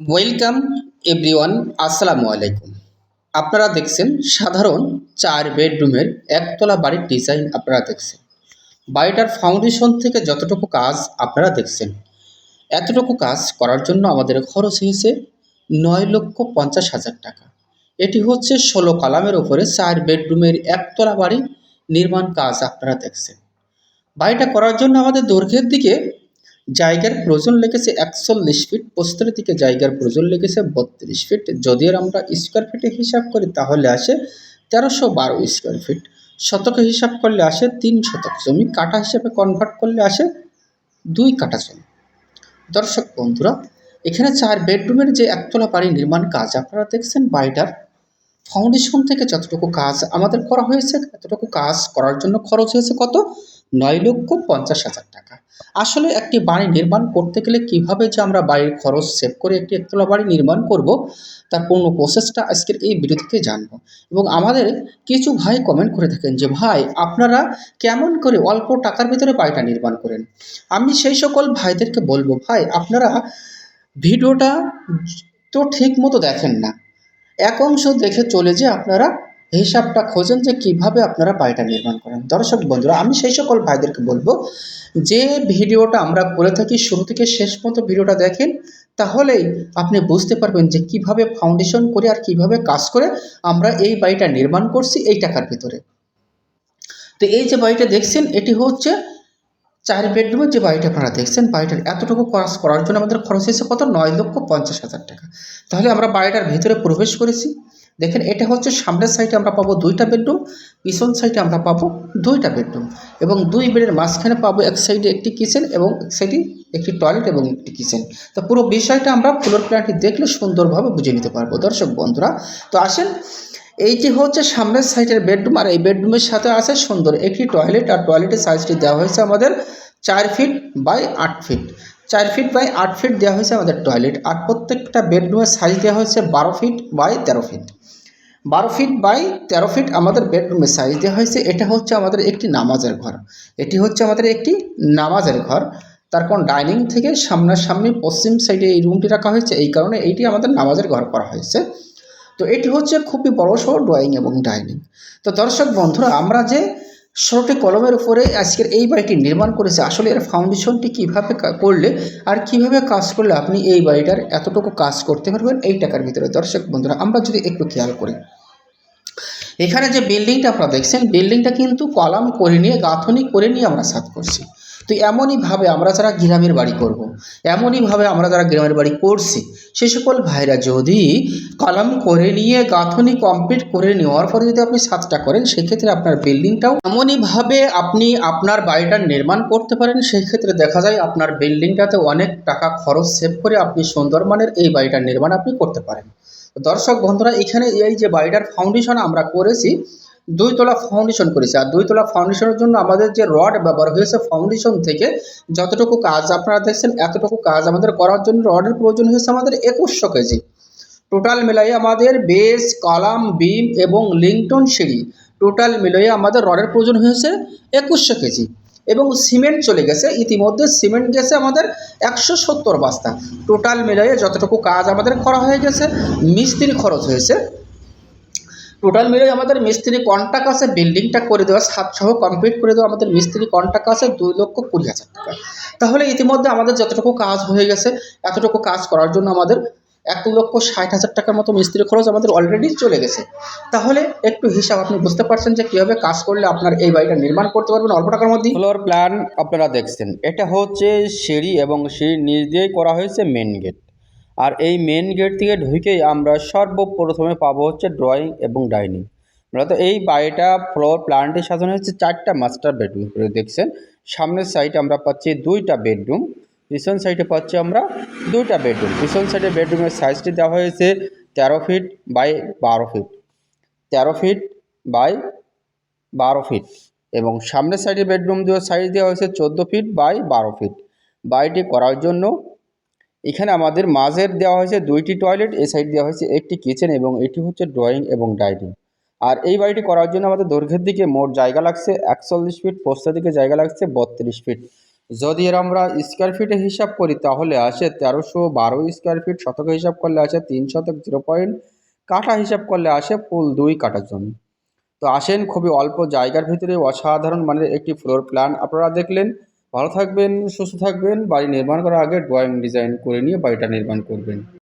Welcome everyone আসসালামু আলাইকুম আপনারা দেখছেন সাধারণ চার বেডরুমের একতলা বাড়ির ডিজাইন আপনারা দেখছেন বাড়িটার ফাউন্ডেশন থেকে যতটুকু কাজ আপনারা দেখছেন এতটুকু কাজ করার জন্য আমাদের খরচ হয়েছে নয় লক্ষ পঞ্চাশ হাজার টাকা এটি হচ্ছে ষোলো কালামের ওপরে চার বেডরুমের একতলা বাড়ি নির্মাণ কাজ আপনারা দেখছেন বাড়িটা করার জন্য আমাদের দৈর্ঘ্যের দিকে জায়গার প্রয়োজন লেগেছে একচল্লিশ ফিট প্রস্তরের দিকে জায়গার প্রয়োজন লেগেছে বত্রিশ ফিট যদি আমরা স্কোয়ার ফিটে হিসাব করি, তাহলে আসে তেরোশো বারো স্কোয়ার ফিট শতকে হিসাব করলে আসে তিন শতক। জমি কাটা হিসাবে কনভার্ট করলে আসে দুই কাটা জমি। দর্শক বন্ধুরা, এখানে চার বেডরুমের যে একতলা বাড়ি নির্মাণ কাজ, আপনারা দেখছেন বাড়িটার ফাউন্ডেশন থেকে যতটুকু কাজ আমাদের করা হয়েছে, এতটুকু কাজ করার জন্য খরচ হয়েছে কত? নয় লক্ষ পঞ্চাশ হাজার টাকা। আসলে একটি বাড়ি নির্মাণ করতে গেলে কীভাবে যে আমরা বাড়ির খরচ সেভ করে একটি একতলা বাড়ি নির্মাণ করব, তার পূর্ণ প্রসেসটা আজকের এই ভিডিও থেকে জানব। এবং আমাদের কিছু ভাই কমেন্ট করে থাকেন যে, ভাই, আপনারা কেমন করে অল্প টাকার ভিতরে বাড়িটা নির্মাণ করেন? আমি সেই সকল ভাইদেরকে বলব, ভাই, আপনারা ভিডিওটা তো ঠিক মতো দেখেন না। এক অংশ দেখে চলে যে আপনারা হিসাবটা খোঁজেন যে কীভাবে আপনারা বাড়িটা নির্মাণ করেন। দর্শক বন্ধুরা, আমি সেই সকল ভাইদেরকে বলব, যে ভিডিওটা আমরা করে থাকি, শুরু থেকে শেষ পর্যন্ত ভিডিওটা দেখেন, তাহলেই আপনি বুঝতে পারবেন যে কীভাবে ফাউন্ডেশন করে আর কীভাবে কাজ করে আমরা এই বাড়িটা নির্মাণ করছি এই টাকার ভিতরে। তো এই যে বাড়িটা দেখছেন, এটি হচ্ছে চার বেডরুমের যে বাড়িটা আপনারা দেখছেন, বাড়িটার এতটুকু কাজ করার জন্য আমাদের খরচ হয়েছে কত? নয় লক্ষ পঞ্চাশ হাজার টাকা। তাহলে আমরা বাড়িটার ভিতরে প্রবেশ করেছি। দেখেন, এটা হচ্ছে সামনের সাইডে আমরা পাবো দুইটা বেডরুম পিছন সাইডে আমরা পাবো দুইটা বেডরুম এবং দুই বেডের মাঝখানে পাবো এক সাইডে একটি কিচেন এবং এক সাইডে একটি টয়লেট এবং একটি কিচেন তো পুরো বিষয়টা আমরা ফ্লোর প্ল্যানটি দেখলে সুন্দরভাবে বুঝে নিতে পারব। দর্শক বন্ধুরা, তো আসেন এইটি হচ্ছে সামনের সাইডের বেডরুম আর এই বেডরুমের সাথে আছে সুন্দর একটি টয়লেট আর টয়লেটের সাইজটি দেওয়া হয়েছে আমাদের চার ফিট বাই আট ফিট চার ফিট বাই আট ফিট দেওয়া হয়েছে আমাদের টয়লেট আর প্রত্যেকটা বেডরুমের সাইজ দেওয়া হয়েছে বারো ফিট বাই তেরো ফিট বারো ফিট বাই তেরো ফিট আমাদের বেডরুমের সাইজ দেওয়া হয়েছে। এটা হচ্ছে আমাদের একটি নামাজের ঘর। এটি হচ্ছে আমাদের একটি নামাজের ঘর। তার কারণ ডাইনিং থেকে সামনাসামনি পশ্চিম সাইডে এই রুমটি রাখা হয়েছে। এই কারণে এইটি আমাদের নামাজের ঘর করা হয়েছে। তো এটি হচ্ছে খুবই বড় সড়ো ড্রয়িং এবং ডাইনিং তো দর্শক বন্ধুরা, আমরা যে ষোলোটি কলমের উপরে আজকের এই বাড়িটি নির্মাণ করেছে। আসলে এর ফাউন্ডেশনটি কীভাবে করলে আর কীভাবে কাজ করলে আপনি এই বাড়িটার এতটুকু কাজ করতে পারবেন এই টাকার ভিতরে। দর্শক বন্ধুরা, আমরা যদি একটু খেয়াল করি। এখানে যে বিল্ডিংটা আপনারা দেখছেন বিল্ডিংটা কিন্তু কলাম করে নিয়ে, গাঁথনি করে নিয়ে আমরা সাত করছি। তো এমনইভাবে আমরা যারা গ্রামের বাড়ি করব। এমনইভাবে আমরা যারা গ্রামের বাড়ি করছি, সে সকল ভাইরা যদি কলাম করে নিয়ে, গাঁথনি কমপ্লিট করে নেওয়ার পরে যদি আপনি সাতটা করেন, সেক্ষেত্রে আপনার বিল্ডিংটাও এমনইভাবে আপনি আপনার বাড়িটা নির্মাণ করতে পারেন সেই ক্ষেত্রে দেখা যায় আপনার বিল্ডিংটাতে অনেক টাকা খরচ সেভ করে আপনি সুন্দরমানের এই বাড়িটার নির্মাণ আপনি করতে পারেন দর্শক বন্ধুরা, এখানে এই যে বাড়িটার ফাউন্ডেশন আমরা করেছি দুইতলা ফাউন্ডেশন করেছি। আর দুইতলা ফাউন্ডেশনের জন্য আমাদের যে রড ব্যবহার হয়েছে ফাউন্ডেশন থেকে যতটুকু কাজ আপনারা দেখছেন, এতটুকু কাজ আমাদের করার জন্য রডের প্রয়োজন হয়েছে আমাদের একুশশো কেজি। টোটাল মিলাই আমাদের বেস কলাম বিম এবং লিংটন সিঁড়ি টোটাল মিলিয়ে আমাদের রডের প্রয়োজন হয়েছে একুশশো কেজি। এবং সিমেন্ট চলে গেছে, ইতিমধ্যে সিমেন্ট গেছে আমাদের একশো সত্তর বস্তা। টোটাল মিলিয়ে যতটুকু কাজ আমাদের করা হয়ে গেছে, মিস্ত্রি খরচ হয়েছে টোটাল মিলে আমাদের মিস্ত্রি কন্ট্যাক্ট আছে বিল্ডিংটা করে দেওয়া সাতসহ কমপ্লিট করে দেওয়া আমাদের মিস্ত্রি কন্ট্যাক্ট আছে দুই লক্ষ কুড়ি হাজার টাকা। তাহলে ইতিমধ্যে আমাদের যতটুকু কাজ হয়ে গেছে, এতটুকু কাজ করার জন্য আমাদের এক লক্ষ ষাট হাজার টাকার মতো মিস্ত্রি খরচ আমাদের অলরেডি চলে গেছে। তাহলে একটু হিসাব আপনি বুঝতে পারছেন যে কীভাবে কাজ করলে আপনার এই বাড়িটা নির্মাণ করতে পারবেন। অল্প টাকার মধ্যে ফ্লোর প্ল্যান আপনারা দেখছেন। এটা হচ্ছে সিঁড়ি এবং সিঁড়ির নিচ দিয়েই করা হয়েছে মেন গেট আর এই মেন গেট থেকে ঢুকেই আমরা সর্বপ্রথমে পাবো হচ্ছে ড্রয়িং এবং ডাইনিং মূলত এই বাড়িটা ফ্লোর প্ল্যানটি সাজানো হচ্ছে চারটা মাস্টার বেডরুম করে, দেখছেন? সামনের সাইডে আমরা পাচ্ছি দুইটা বেডরুম পিছন সাইডে পাচ্ছি আমরা দুইটা বেডরুম পিছন সাইডে বেডরুমের সাইজটি দেওয়া হয়েছে তেরো ফিট বাই বারো ফিট তেরো ফিট বাই বারো ফিট এবং সামনের সাইডে বেডরুম দেওয়ার সাইজ দেওয়া হয়েছে চোদ্দ ফিট বাই বারো ফিট বাড়িটি করার জন্য এখানে আমাদের মাঝের দেওয়া হয়েছে দুইটি টয়লেট এ সাইড দেওয়া হয়েছে একটি কিচেন এবং এটি হচ্ছে ড্রয়িং এবং ডাইনিং আর এই বাড়িটি করার জন্য আমাদের দৈর্ঘ্যের দিকে মোট জায়গা লাগছে একচল্লিশ ফিট পোস্তের দিকে জায়গা লাগছে বত্রিশ ফিট যদি এর আমরা স্কোয়ার ফিটে হিসাব করি, তাহলে আসে তেরোশো বারো স্কোয়ার ফিট শতকে হিসাব করলে আসে তিন শতক জিরো পয়েন্ট কাঠা হিসাব করলে আসে ফুল দুই কাঠার জন্য। তো আসেন খুবই অল্প জায়গার ভিতরে অসাধারণ মানের একটি ফ্লোর প্ল্যান আপনারা দেখলেন। ভালো থাকবেন, সুস্থ থাকবেন, বাড়ি নির্মাণ করার আগে ড্রয়িং ডিজাইন করে নিয়ে বাড়িটা নির্মাণ করবেন।